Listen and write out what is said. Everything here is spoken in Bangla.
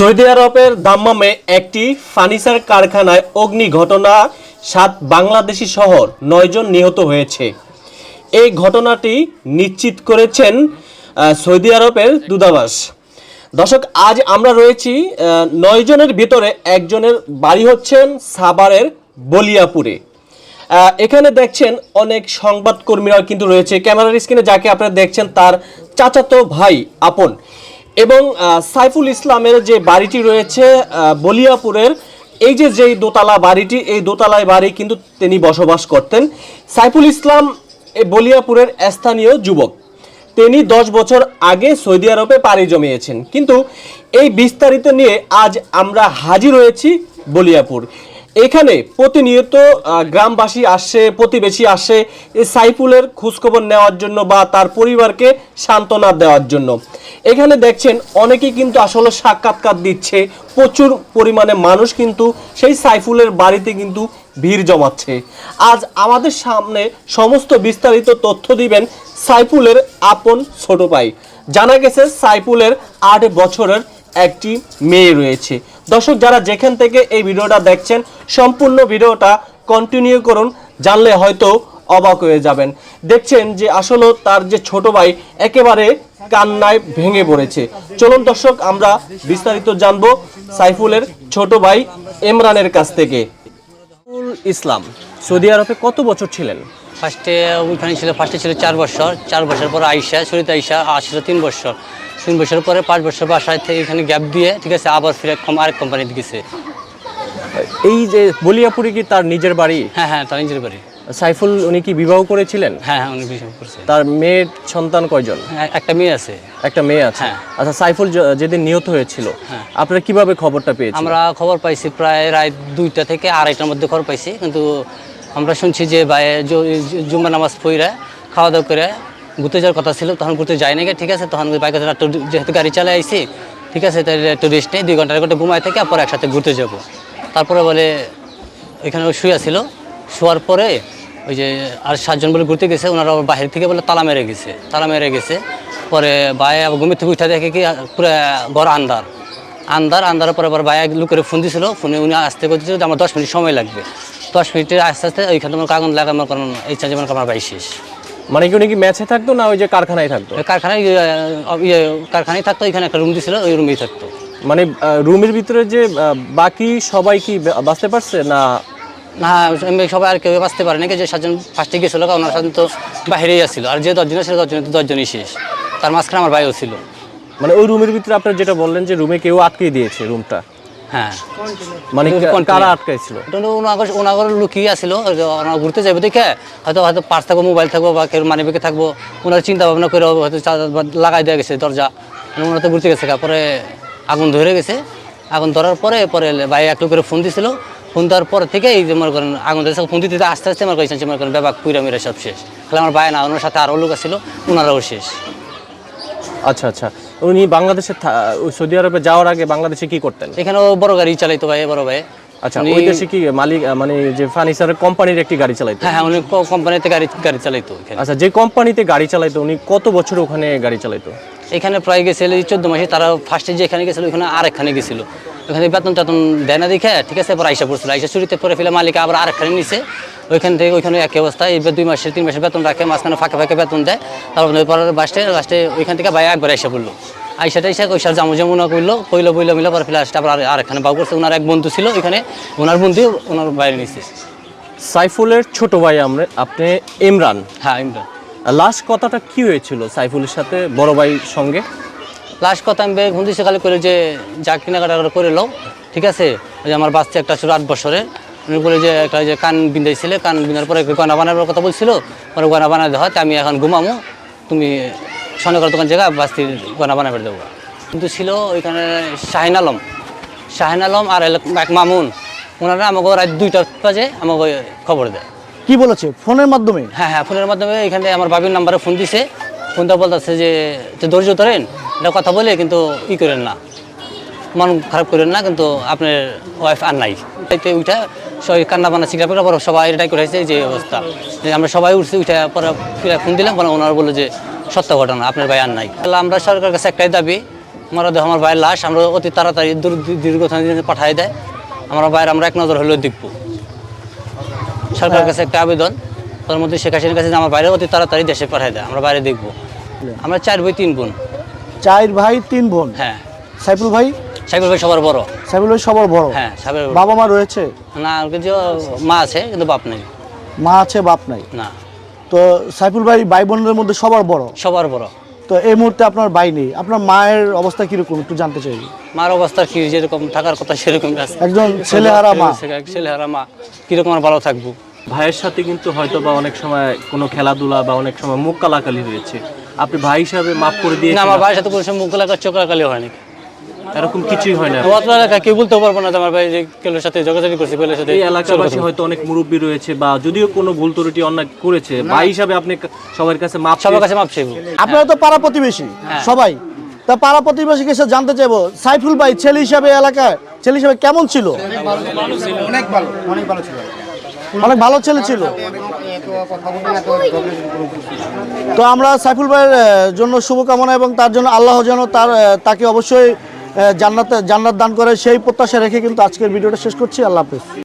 সৌদি আরবের দাম্মামে একটি ফার্নিচার কারখানায় অগ্নি ঘটনা সাত বাংলাদেশি শহর নয়জন নিহত হয়েছে। এই ঘটনাটি নিশ্চিত করেছেন সৌদি আরবের দূতাবাস। দর্শক আজ আমরা রয়েছি আহ, নয় জনের ভিতরে একজনের বাড়ি হচ্ছেন সাবারের বলিয়াপুরে। এখানে দেখছেন অনেক সংবাদকর্মীরা কিন্তু রয়েছে। ক্যামেরার স্ক্রিনে যাকে আপনারা দেখছেন তার চাচাতো ভাই আপন। এবং সাইফুল ইসলামের যে বাড়িটি রয়েছে বলিয়াপুরের, এই যে যেই দোতলা বাড়িটি, এই দোতলায় বাড়ি কিন্তু তিনি বসবাস করতেন। সাইফুল ইসলাম এই বলিয়াপুরের স্থানীয় যুবক। তিনি দশ বছর আগে সৌদি আরবে পাড়ি জমিয়েছেন। কিন্তু এই বিস্তারিত নিয়ে আজ আমরা হাজির হয়েছি বলিয়াপুর। এখানে প্রতিনিয়ত গ্রামবাসী আসে, প্রতিবেশী আসে এই সাইফুলের খোঁজখবর নেওয়ার জন্য বা তার পরিবারকে সান্ত্বনা দেওয়ার জন্য। এখানে দেখছেন, অনেকেই কিন্তু আসলে সাক্ষাৎকার দিচ্ছে। প্রচুর পরিমাণে মানুষ কিন্তু সেই সাইফুলের বাড়িতে কিন্তু ভিড় জমাচ্ছে। আজ আমাদের সামনে সমস্ত বিস্তারিত তথ্য দিবেন সাইফুলের আপন ছোট ভাই। জানা গেছে, সাইফুলের আট বছরের একটি মেয়ে রয়েছে। দর্শক, যারা যেখান থেকে এই ভিডিওটা দেখছেন, সম্পূর্ণ ভিডিওটা কন্টিনিউ করুন, জানলে হয়তো অবাক হয়ে যাবেন। দেখছেন যে আসলে তার যে ছোট ভাই একেবারে কান্নায় ভেঙে পড়েছে। চলুন দর্শক, আমরা বিস্তারিত জানব সাইফুলের ছোট ভাই ইমরানের কাছ থেকে। ইসলাম, সৌদি আরবে কত বছর ছিলেন? ফার্স্টে ওইখানে ছিল ফার্স্টে ছিল চার বছর। চার বছর পর আইসা শরীর আইসা আসছিল তিন বছর। তিন বছর পরে পাঁচ বছর বাসায় থেকে এখানে গ্যাপ দিয়ে ঠিক আছে আবার ফিরে কম আরেক কোম্পানিতে গেছে। এই যে বলিয়াপুরে কি তার নিজের বাড়ি? হ্যাঁ হ্যাঁ তার নিজের বাড়ি। সাইফুল উনি কি বিবাহ করেছিলেন? হ্যাঁ হ্যাঁ উনি বিয়ে করছে। তার মেয়ের সন্তান কয়জন? হ্যাঁ, একটা মেয়ে আছে। একটা মেয়ে আছে। হ্যাঁ। আচ্ছা সাইফুল যেদিন নিহত হয়েছিল হ্যাঁ। আপনারা কীভাবে খবরটা পেয়েছেন? আমরা খবর পাইছি প্রায় রাত দুইটা থেকে আড়াইটার মধ্যে খবর পাইছি। কিন্তু আমরা শুনছি যে ভাই জুম্মা নামাজ পইরা খাওয়া দাওয়া করে ঘুরতে যাওয়ার কথা ছিল, তখন ঘুরতে যাই নাকি ঠিক আছে? তখন বাইকে যেহেতু গাড়ি চালাই আইছি, ঠিক আছে? তাহলে একটু রেস্ট নেই, দুই ঘণ্টার একটা ঘুমায় থেকে পরে একসাথে ঘুরতে যাব। তারপরে বলে, এখানে ও শুয়ে ছিল। শোয়ার পরে ওই যে আর সাতজন বলে ঘুরতে গেছে, ওনারা বাইরে থেকে বলে তালা মেরে গেছে, তালা মেরে গেছে। পরে ভাই আবার ঘুমের থেকে উঠে দেখে কি, পুরো ঘর আন্দার আন্দার আন্দারের পরে আবার ভাই লোকের ফোন দিয়েছিল ফোনে উনি আসতে করতেছিল যে, আমার দশ মিনিট সময় লাগবে। দশ মিনিটে আস্তে আস্তে ওইখানে আমার কাগজ লাগানোর কারণ এই চার্জে আমার আমার ভাই শেষ। মানে কি উনি কি ম্যাচে থাকতো না ওই যে কারখানায় থাকতো? কারখানায় ইয়ে, কারখানায় থাকতো এখানে একটা রুম দিছিল ওই রুমেই থাকতো। মানে রুমের ভিতরে যে বাকি সবাই কি বাঁচতে পারছে না? না সবাই আর কেউ বাঁচতে পারে নাকি যে সাতজন ফার্স্টে গেছিল কারণ ওনার সাথে তো বাইরেই আসছিল আর যে দশজন ছিল দশজনের তো দশজনই শেষ। তার মাঝখানে আমার ভাইও ছিল। মানে ওই রুমের ভিতরে আপনার যেটা বললেন যে রুমে কেউ আটকে দিয়েছে রুমটা হ্যাঁ। মানে কারা আটকাইছিল? ওনাগর ওনাগর লুকিয়ে আসছিল ওনারা ঘুরতে যাবে দেখে হয়তো হয়তো পার্স থাকব মোবাইল থাকব বা কেউ মানি থাকব ওনারা চিন্তা ভাবনা করে হয়তো লাগাই দেওয়া গেছে দরজা। মানে ওনারা তো ঘুরতে গেছে তারপরে আগুন ধরে গেছে। আগুন ধরার পরে পরে ভাই এক লোকের ফোন দিছিল। ফোন দেওয়ার পর থেকে এই যে মনে করেন আগুন ধরেছে ফোন দিতে আস্তে আস্তে মনে করেছেন মনে করেন ব্যাপার পুইরা মিরা সব শেষ। তাহলে আমার ভাই না ওনার সাথে আরও লোক ছিল ওনারাও শেষ। আচ্ছা আচ্ছা। উনি বাংলাদেশে সৌদি আরবে যাওয়ার আগে বাংলাদেশে কি করতেন? এখানেও বড় গাড়ি চালাইতো ভাই বড় ভাই। আচ্ছা ওই দেশে কি মালিক মানে যে ফার্নিচারের কোম্পানির একটি গাড়ি চালাইতো? হ্যাঁ হ্যাঁ উনি কোম্পানিতে গাড়ি গাড়ি চালাইতো আচ্ছা যে কোম্পানিতে গাড়ি চালাইতো উনি কত বছর ওখানে গাড়ি চালাইতো? এখানে প্রায় গেছিল চোদ্দ মাসে তারা ফার্স্টে যে এখানে গেছিল ওখানে আরেকখানে গেছিল। ওখানে বেতন টেতন দেয় না দেখে ঠিক আছে এবার আইসা পড়ছিল। আইসা চুরিতে পরে ফেলে মালিক আবার আরেকখানে নিছে। ওইখান থেকে ওইখানে একই অবস্থা এবার দুই মাসের তিন মাসের বেতন রাখে মাঝখানে ফাঁকে ফাঁকে বেতন দেয়। তারপর পরে লাস্টে লাস্টে ওইখান থেকে ভাই একবার আইসা পড়ল। আইসা ওই সার জামু জামুনা করল কইলো বইলো মিলো পরে ফেলে আসতে আবার আর- আরেকখানে বাউ করছে। ওনার এক বন্ধু ছিল ওইখানে ওনার বন্ধু ওনার বাইরে নিছে। সাইফুলের ছোট ভাই আমরা আপনি ইমরান? হ্যাঁ ইমরান। লাস্ট কথাটা কি হয়েছিল সাইফুলের সাথে বড় ভাইয়ের সঙ্গে? লাস্ট কথা আমি ঘুমতে সকালে করে যে যা কেনাকাটা করে করে লো ঠিক আছে? ওই যে আমার বাচ্চা একটা ছিল আট বছরের উনি বলে যে একটা যে কান বিন্দাইছিলে কান বিন্দার পরে গয়না বানাবার কথা বলছিল পরে গয়না বানাতে হয় আমি এখন ঘুমামো তুমি স্বর্ণকার দোকান জায়গা বাস্তির গয়না বানাবে দেবো। কিন্তু ছিল ওইখানে শাহিন আলম। শাহিন আলম আর এক মামুন। ওনারা আমাকে রাত দুইটার বাজে আমাকে খবর দেয়। কি বলেছে? ফোনের মাধ্যমে? হ্যাঁ হ্যাঁ ফোনের মাধ্যমে এখানে আমার বাবির নাম্বারে ফোন দিছে। ফোনটা বলতেছে যে ধৈর্য ধরেন, এটা কথা বলে কিন্তু ই করেন না। মন খারাপ করেন না, কিন্তু আপনার ওয়াইফ আর নাই। এতে উঠে সবাই কান্না বান্না শিখা পরে পরে সবাই এটাই করেছে যে অবস্থা। যে আমরা সবাই উঠছি উঠে পরে ফোন দিলাম পরে ওনারা বলল যে, সত্য ঘটনা, আপনার ভাই আর নাই। তাহলে আমরা সরকারের কাছে একটাই দাবি আমরা আমার ভাইয়ের লাশ, আমরা অতি তাড়াতাড়ি দূর দীর্ঘ পাঠিয়ে দেয়, আমার ভাইয়ের আমরা এক নজর হলেও দেখব। সরকারের কাছে একটা আবেদন তার মধ্যে শেখ হাসিনার কাছে যে আমার বাইরে অতি তাড়াতাড়ি দেশে পাঠিয়ে দেয় আমরা বাইরে দেখব। আমরা চার ভাই তিন বোন। চার ভাই তিন বোন? হ্যাঁ। সাইফুল ভাই? সাইকেল ভাই সবার বড়। সাইফুল ভাই সবার বড়? হ্যাঁ। বাবা মা রয়েছে? না কাছে মা আছে কিন্তু বাপ নাই। মা আছে বাপ নাই? না। তো সাইফুল ভাই ভাই বোনদের মধ্যে সবার বড়? সবার বড়। তো এই মুহূর্তে আপনার ভাই নেই। আপনার মায়ের অবস্থা কীরকম? একটু জানতে চাই। মার অবস্থা কি? যেরকম থাকার কথা সেরকম আছে। একজন ছেলেহারা মা। ছেলেহারা মা। কীরকম আর ভালো থাকব? ভাইয়ের সাথে কিন্তু হয়তো বা অনেক সময় কোনো খেলাধুলা বা অনেক সময় মুখ কালাকালি হয়েছে। আপনি ভাই হিসাবে মাফ করে দিয়ে না আমার ভাইয়ের সাথে কোনো সময় মুখ লাগা চোখ লাগালি হয়নি। এরকম কিছুই হয় না। এলাকা কেউ বলতে পারব না আমার ভাই যে কেলোর সাথে যোগাযোগ করছে কেলোর সাথে এই এলাকাবাসী হয়তো অনেক মুরব্বী রয়েছে বা যদিও কোনো ভুল ত্রুটি অন্যায় করেছে ভাই হিসাবে আপনি সবার কাছে মাপ সবার কাছে মাপ চাইব আপনারা তো পাড়া প্রতিবেশী সবাই। তা পাড়া প্রতিবেশী এসে জানতে চাইব সাইফুল ভাই ছেলে হিসাবে এলাকায় ছেলে হিসাবে কেমন ছিল। অনেক ভালো অনেক ভালো ছিল। অনেক ভালো ছেলে ছিল। তো আমরা সাইফুল ভাইয়ের জন্য শুভকামনা এবং তার জন্য আল্লাহ যেন তার তাকে অবশ্যই জান্নাত জান্নাত দান করে সেই প্রত্যাশা রেখে কিন্তু আজকের ভিডিওটা শেষ করছি আল্লাহ হাফেজ